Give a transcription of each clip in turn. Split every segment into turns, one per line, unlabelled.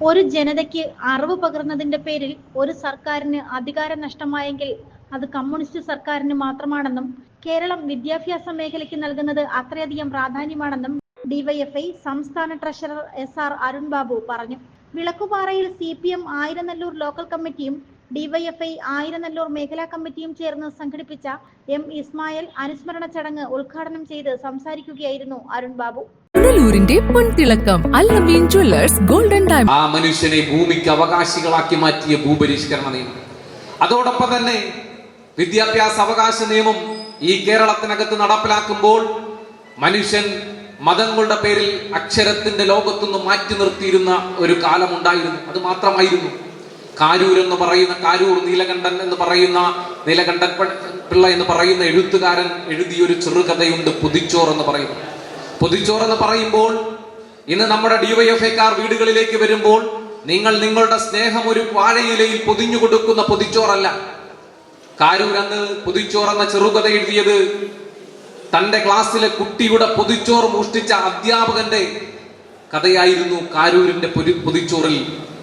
ഒരു ജനതയ്ക്ക് അറിവ് പകർന്നതിന്റെ പേരിൽ ഒരു സർക്കാരിന് അധികാരം നഷ്ടമായെങ്കിൽ അത് കമ്മ്യൂണിസ്റ്റ് സർക്കാരിന് മാത്രമാണെന്നും കേരളം വിദ്യാഭ്യാസ മേഖലയ്ക്ക് നൽകുന്നത് അത്രയധികം പ്രാധാന്യമാണെന്നും ഡിവൈഎഫ്ഐ സംസ്ഥാന treasurer S R Arun Babu പറഞ്ഞു. വിളക്കുപാറയിൽ C P M Ayiranallur local കമ്മിറ്റിയും ഡിവൈഎഫ്ഐ ആയിരനല്ലൂർ മേഖലാ കമ്മിറ്റിയും ചേർന്ന് സംഘടിപ്പിച്ച എം ഇസ്മായിൽ അനുസ്മരണ ചടങ്ങ് ഉദ്ഘാടനം ചെയ്ത് സംസാരിക്കുകയായിരുന്നു അരുൺ ബാബു.
പുനലൂരിന്റെ പൊൻതിളക്കം അല്ലമീൻ ജ്വല്ലേഴ്സ് ഗോൾഡൻ ടൈം
ആ മനുഷ്യനെ ഭൂമിക്ക് അവകാശികളാക്കി മാറ്റിയ ഭൂപരിഷ്കരണ നിയമം. അതോടൊപ്പം തന്നെ വിദ്യാഭ്യാസ അവകാശ നിയമം ഈ കേരളത്തിനകത്ത് നടപ്പിലാക്കുമ്പോൾ മനുഷ്യൻ മതങ്ങളുടെ പേരിൽ അക്ഷരത്തിന്റെ ലോകത്തുനിന്ന് മാറ്റി നിർത്തിയിരുന്ന ഒരു കാലമുണ്ടായിരുന്നു അത് മാത്രമായിരുന്നു. കാരൂർ എന്ന് പറയുന്ന കാരൂർ നീലകണ്ഠൻ എന്ന് പറയുന്ന നീലകണ്ഠൻ പിള്ള എന്ന് പറയുന്ന എഴുത്തുകാരൻ എഴുതിയൊരു ചെറുകഥയുണ്ട് പുതിച്ചോർ എന്ന് പറയുന്നു പൊതിച്ചോർ എന്ന് പറയുമ്പോൾ ഇന്ന് നമ്മുടെ ഡിവൈഎഫ്ഐക്കാർ വീടുകളിലേക്ക് വരുമ്പോൾ നിങ്ങൾ നിങ്ങളുടെ സ്നേഹം ഒരു വാഴയിലയിൽ പൊതിഞ്ഞു കൊടുക്കുന്ന പൊതിച്ചോറല്ല. കാരൂർ അന്ന് പൊതിച്ചോർ എന്ന ചെറുകഥ എഴുതിയത് തന്റെ ക്ലാസ്സിലെ കുട്ടിയുടെ പൊതിച്ചോർ മോഷ്ടിച്ച അധ്യാപകന്റെ കഥയായിരുന്നു കാരൂരിന്റെ പൊതിച്ചോറിൽ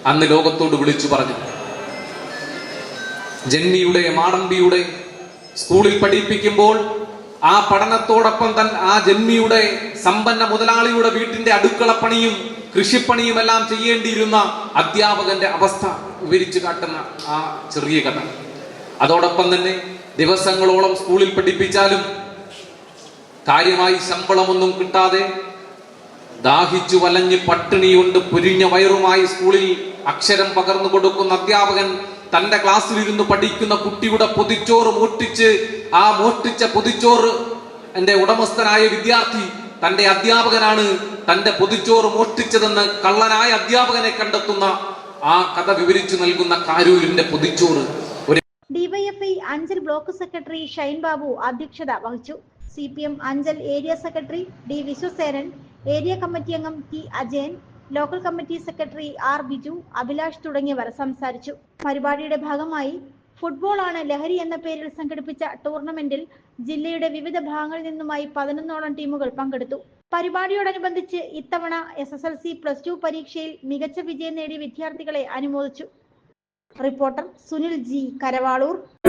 അന്ന് ലോകത്തോട് വിളിച്ചു പറഞ്ഞു ജന്മിയുടെ മാടമ്പിയുടെ സ്കൂളിൽ പഠിപ്പിക്കുമ്പോൾ ആ പഠനത്തോടൊപ്പം തന്നെ ആ ജന്മിയുടെ സമ്പന്ന മുതലാളിയുടെ വീട്ടിന്റെ അടുക്കളപ്പണിയും കൃഷിപ്പണിയും എല്ലാം ചെയ്യേണ്ടിയിരുന്ന അധ്യാപകന്റെ അവസ്ഥ വിവരിച്ചു കാട്ടുന്ന ആ ചെറിയ കഥ. അതോടൊപ്പം തന്നെ ദിവസങ്ങളോളം സ്കൂളിൽ പഠിപ്പിച്ചാലും കാര്യമായി ശമ്പളമൊന്നും കിട്ടാതെ ദാഹിച്ചു വലഞ്ഞ് പട്ടിണി കൊണ്ട് പൊരിഞ്ഞ വയറുമായി സ്കൂളിൽ അക്ഷരം പകർന്നു കൊടുക്കുന്ന അധ്യാപകൻ തന്റെ ക്ലാസ്സിലിരുന്ന് പഠിക്കുന്ന കുട്ടിയുടെ പൊതിച്ചോറ് മോഷ്ടിച്ച് ആ മോഷ്ടിച്ച പൊതിച്ചോറ് എന്റെ ഉടമസ്ഥനായ വിദ്യാർത്ഥി തന്റെ അധ്യാപകനാണ് തന്റെ പൊതിച്ചോറ് മോഷ്ടിച്ചതെന്ന് കള്ളനായ അധ്യാപകനെ കണ്ടെത്തുന്ന ആ കഥ വിവരിച്ചു നൽകുന്ന കാരൂരിന്റെ പൊതിച്ചോറ്.
DYFI Anchal block secretary Shine Babu അധ്യക്ഷത വഹിച്ചു. C P M Anchal area secretary D Viswasenan area committee അംഗം T Ajayan local committee secretary R Biju Abhilash തുടങ്ങിയവർ സംസാരിച്ചു. പരിപാടിയുടെ ഭാഗമായി ഫുട്ബോൾ ആണ് ലഹരി എന്ന പേരിൽ സംഘടിപ്പിച്ച ടൂർണമെന്റിൽ ജില്ലയുടെ വിവിധ ഭാഗങ്ങളിൽ നിന്നുമായി പതിനൊന്നോളം ടീമുകൾ പങ്കെടുത്തു. പരിപാടിയോടനുബന്ധിച്ച് ഇത്തവണ S S L C plus two പരീക്ഷയിൽ മികച്ച വിജയം നേടിയ വിദ്യാർത്ഥികളെ അനുമോദിച്ചു. Reporter Sunil G Karavaloor.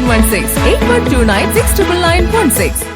916 8129 69916.